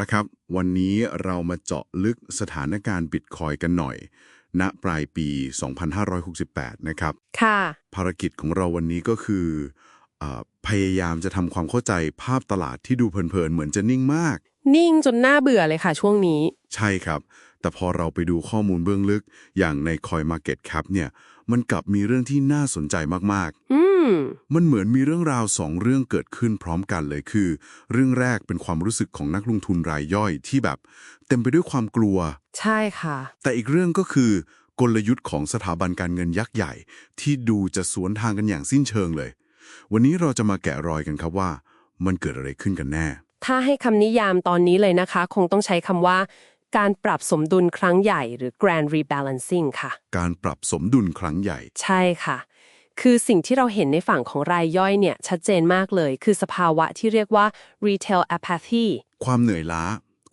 ละครับ วันนี้เรามาเจาะลึกสถานการณ์บิตคอยกันหน่อย ณปลายปี 2568 นะครับ ค่ะ ภารกิจของเราวันนี้ก็คือเออพยายามจะทำความเข้าใจภาพตลาดที่ดูเพลินๆ เหมือนจะนิ่งมาก นิ่งจนน่าเบื่อเลยค่ะช่วงนี้ ใช่ครับ แต่พอเราไปดูข้อมูลเบื้องลึกอย่างใน CoinMarketCap เนี่ย มันกลับมีเรื่องที่น่าสนใจมากอืมๆ มันเหมือนมีเรื่องราวสองเรื่องเกิดขึ้นพร้อมกันเลยคือ เรื่องแรกเป็นความรู้สึกของนักลงทุนรายย่อยที่แบบ เต็มไปด้วยความกลัว ใช่ค่ะ แต่อีกเรื่องก็คือกลยุทธ์ของสถาบันการเงินยักษ์ใหญ่ ที่ดูจะสวนทางกันอย่างสิ้นเชิงเลย วันนี้เราจะมาแกะรอยกันครับว่า มันเกิดอะไรขึ้นกันแน่ ถ้าให้คำนิยามตอนนี้เลยนะคะ คงต้องใช้คำว่า การปรับสมดุลครั้งใหญ่ หรือ grand rebalancing ค่ะ การปรับสมดุลครั้งใหญ่ ใช่ค่ะ คือสิ่งที่เราเห็นในฝั่งของรายย่อยเนี่ยชัดเจนมากเลย คือสภาวะที่เรียกว่า retail apathy ความเหนื่อยล้า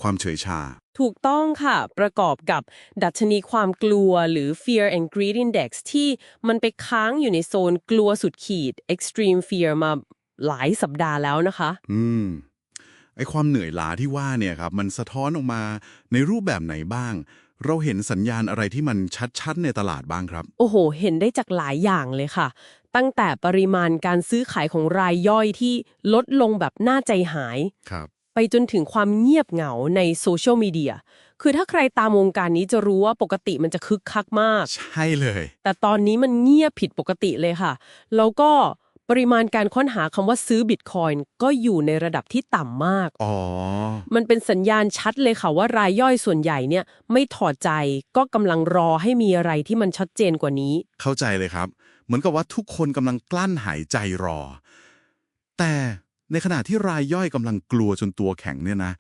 ความเฉยชา ถูกต้องค่ะ ประกอบกับดัชนีความกลัวหรือ fear and greed index ที่มันไปค้างอยู่ในโซนกลัวสุดขีด extreme fear มาหลายสัปดาห์แล้วนะคะ อืมไอความเหนื่อยล้าที่ว่าเนี่ยครับ มันสะท้อนออกมาในรูปแบบไหนบ้าง เราเห็นสัญญาณอะไรที่มันชัดๆในตลาดบ้างครับ โอ้โห เห็นได้จากหลายอย่างเลยค่ะ ตั้งแต่ปริมาณการซื้อขายของรายย่อยที่ลดลงแบบน่าใจหาย ครับ ไปจนถึงความเงียบเหงาในโซเชียลมีเดีย คือถ้าใครตามวงการนี้จะรู้ว่าปกติมันจะคึกคักมาก ใช่เลย แต่ตอนนี้มันเงียบผิดปกติเลยค่ะ แล้วก็ ปริมาณการค้นหาคำว่าซื้อบิตคอยน์ก็อยู่ในระดับที่ต่ำมาก อ๋อ มันเป็นสัญญาณชัดเลยค่ะว่ารายย่อยส่วนใหญ่เนี่ยไม่ถอดใจก็กำลังรอให้มีอะไรที่มันชัดเจนกว่านี้ เข้าใจเลยครับ เหมือนกับว่าทุกคนกำลังกลั้นหายใจรอ แต่ในขณะที่รายย่อยกำลังกลัวจนตัวแข็งเนี่ยนะ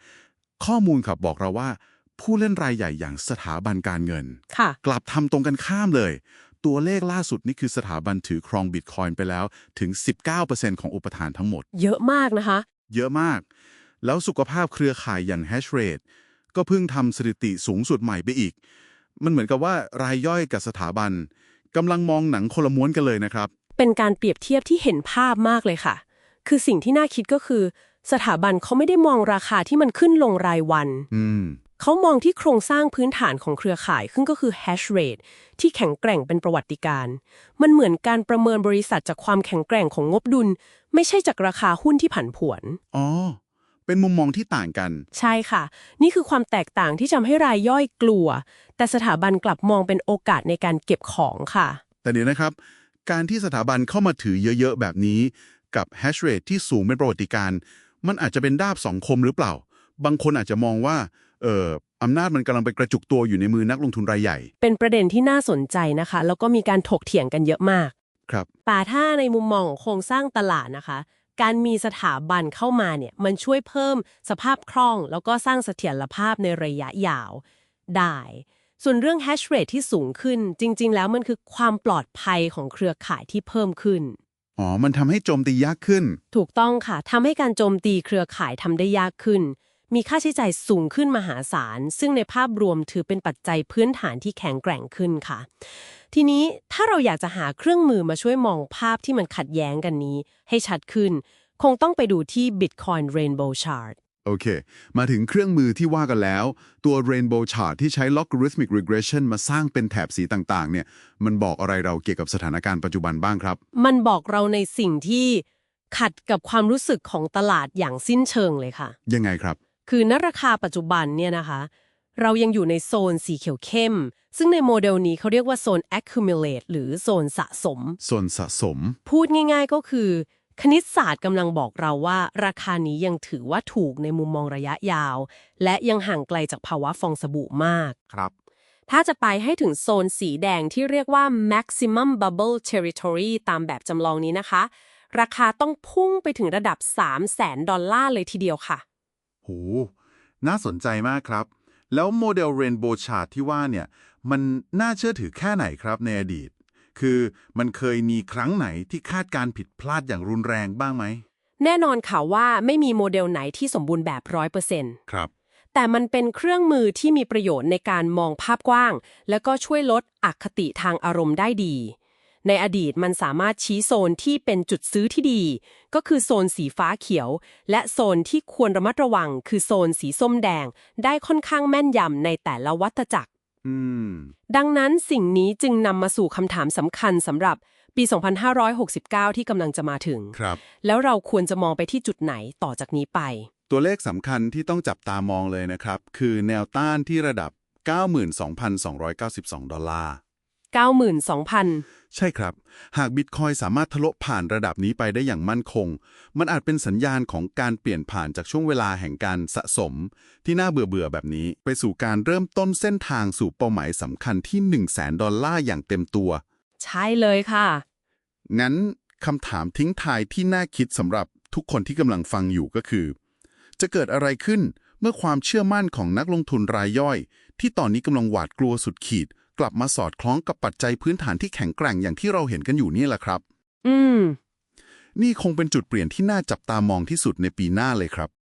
ข้อมูลครับบอกเราว่า ผู้เล่นรายใหญ่อย่างสถาบันการเงิน ค่ะ กลับทำตรงกันข้ามเลย ตัวเลขล่าสุดนี่คือสถาบันถือครองบิตคอยน์ไปแล้วถึง 19%ของอุปทานทั้งหมด เยอะมากนะคะ เยอะมาก แล้วสุขภาพเครือข่ายอย่าง hash rate ก็เพิ่งทำสถิติสูงสุดใหม่ไปอีก มันเหมือนกับว่ารายย่อยกับสถาบันกำลังมองหนังคนละม้วนกันเลยนะครับ เป็นการเปรียบเทียบที่เห็นภาพมากเลยค่ะ คือสิ่งที่น่าคิดก็คือ สถาบันเขาไม่ได้มองราคาที่มันขึ้นลงรายวัน อืม เขามองที่โครงสร้างพื้นฐานของเครือข่ายซึ่งก็คือ hash rate ที่แข็งแกร่งเป็นประวัติการณ์มันเหมือนการประเมินบริษัทจากความแข็งแกร่งของงบดุล ไม่ใช่จากราคาหุ้นที่ผันผวน อ๋อ เป็นมุมมองที่ต่างกัน ใช่ค่ะ นี่คือความแตกต่างที่ทำให้รายย่อยกลัว แต่สถาบันกลับมองเป็นโอกาสในการเก็บของค่ะ แต่เดี๋ยวนะครับ การที่สถาบันเข้ามาถือเยอะๆ แบบนี้ กับ hash rate ที่สูงเป็นประวัติการณ์มันอาจจะเป็นดาบสองคมหรือเปล่า บางคนอาจจะมองว่า เอ่ออำนาจมันกำลังไปกระจุกตัวอยู่ในมือนักลงทุนรายใหญ่ เป็นประเด็นที่น่าสนใจนะคะ แล้วก็มีการถกเถียงกันเยอะมาก ครับแต่ถ้าในมุมมองของโครงสร้างตลาดนะคะ การมีสถาบันเข้ามาเนี่ยมันช่วยเพิ่มสภาพคล่อง แล้วก็สร้างเสถียรภาพในระยะยาว ได้ ส่วนเรื่อง hash rate ที่สูงขึ้น จริง ๆ แล้วมันคือความปลอดภัยของเครือข่ายที่เพิ่มขึ้น อ๋อ มันทำให้โจมตียากขึ้น ถูกต้องค่ะทำให้การโจมตีเครือข่ายทำได้ยากขึ้น มีค่าใช้จ่ายสูงขึ้นมหาศาล ซึ่งในภาพรวมถือเป็นปัจจัยพื้นฐานที่แข็งแกร่งขึ้นค่ะ ทีนี้ถ้าเราอยากจะหาเครื่องมือมาช่วยมองภาพที่มันขัดแย้งกันนี้ ให้ชัดขึ้น คงต้องไปดูที่ Bitcoin Rainbow Chart โอเค มาถึงเครื่องมือที่ว่ากันแล้ว ตัว Rainbow Chart ที่ใช้ Logarithmic Regression มาสร้างเป็นแถบสีต่างๆ เนี่ย มันบอกอะไรเราเกี่ยวกับสถานการณ์ปัจจุบันบ้างครับ มันบอกเราในสิ่งที่ขัดกับความรู้สึกของตลาดอย่างสิ้นเชิงเลยค่ะ ยังไงครับ คือณราคาปัจจุบันเนี่ยนะคะ เรายังอยู่ในโซนสีเขียวเข้ม ซึ่งในโมเดลนี้เขาเรียกว่าโซน accumulate หรือโซนสะสมส่วนสะสม พูดง่ายๆก็คือ คณิตศาสตร์กำลังบอกเราว่า ราคานี้ยังถือว่าถูกในมุมมองระยะยาว และยังห่างไกลจากภาวะฟองสบู่มาก ครับ ถ้าจะไปให้ถึงโซนสีแดงที่เรียกว่า maximum bubble territory ตามแบบจำลองนี้นะคะ ราคาต้องพุ่งไปถึงระดับ 3 0 0แสนดอลลาร์เลยทีเดียวค่ะ โห น่าสนใจมากครับ แล้วโมเดล Rainbow Chart ที่ว่าเนี่ย มันน่าเชื่อถือแค่ไหนครับในอดีต คือมันเคยมีครั้งไหนที่คาดการณ์ผิดพลาดอย่างรุนแรงบ้างไหม แน่นอนค่ะว่าไม่มีโมเดลไหนที่สมบูรณ์แบบร้อยเปอร์เซ็นต์ครับ แต่มันเป็นเครื่องมือที่มีประโยชน์ในการมองภาพกว้าง แล้วก็ช่วยลดอคติทางอารมณ์ได้ดี ในอดีตมันสามารถชี้โซนที่เป็นจุดซื้อที่ดี ก็คือโซนสีฟ้าเขียว และโซนที่ควรระมัดระวัง คือโซนสีส้มแดง ได้ค่อนข้างแม่นยำในแต่ละวัฏจักรอืมดังนั้นสิ่งนี้จึงนำมาสู่คำถามสำคัญสำหรับปี 2569 ที่กำลังจะมาถึง ครับ แล้วเราควรจะมองไปที่จุดไหนต่อจากนี้ไป ตัวเลขสำคัญที่ต้องจับตามองเลยนะครับ คือแนวต้านที่ระดับ 92,292 ดอลลาร์ 92,000 ใช่ครับ หากบิตคอยสามารถทะลุผ่านระดับนี้ไปได้อย่างมั่นคง มันอาจเป็นสัญญาณของการเปลี่ยนผ่านจากช่วงเวลาแห่งการสะสม ที่น่าเบื่อเบื่อๆแบบนี้ ไปสู่การเริ่มต้นเส้นทางสู่เป้าหมายสำคัญที่ 1 0 0 0 0แดอลลาร์อย่างเต็มตัว ใช่เลยค่ะ งั้นคำถามทิ้งท้ายที่น่าคิดสำหรับทุกคนที่กำลังฟังอยู่ก็คือ จะเกิดอะไรขึ้นเมื่อความเชื่อมั่นของนักลงทุนรายย่อย ที่ตอนนี้กำลังหวาดกลัวสุดขีด กลับมาสอดคล้องกับปัจจัยพื้นฐานที่แข็งแกร่งอย่างที่เราเห็นกันอยู่นี่แหละครับ อืม นี่คงเป็นจุดเปลี่ยนที่น่าจับตามองที่สุดในปีหน้าเลยครับ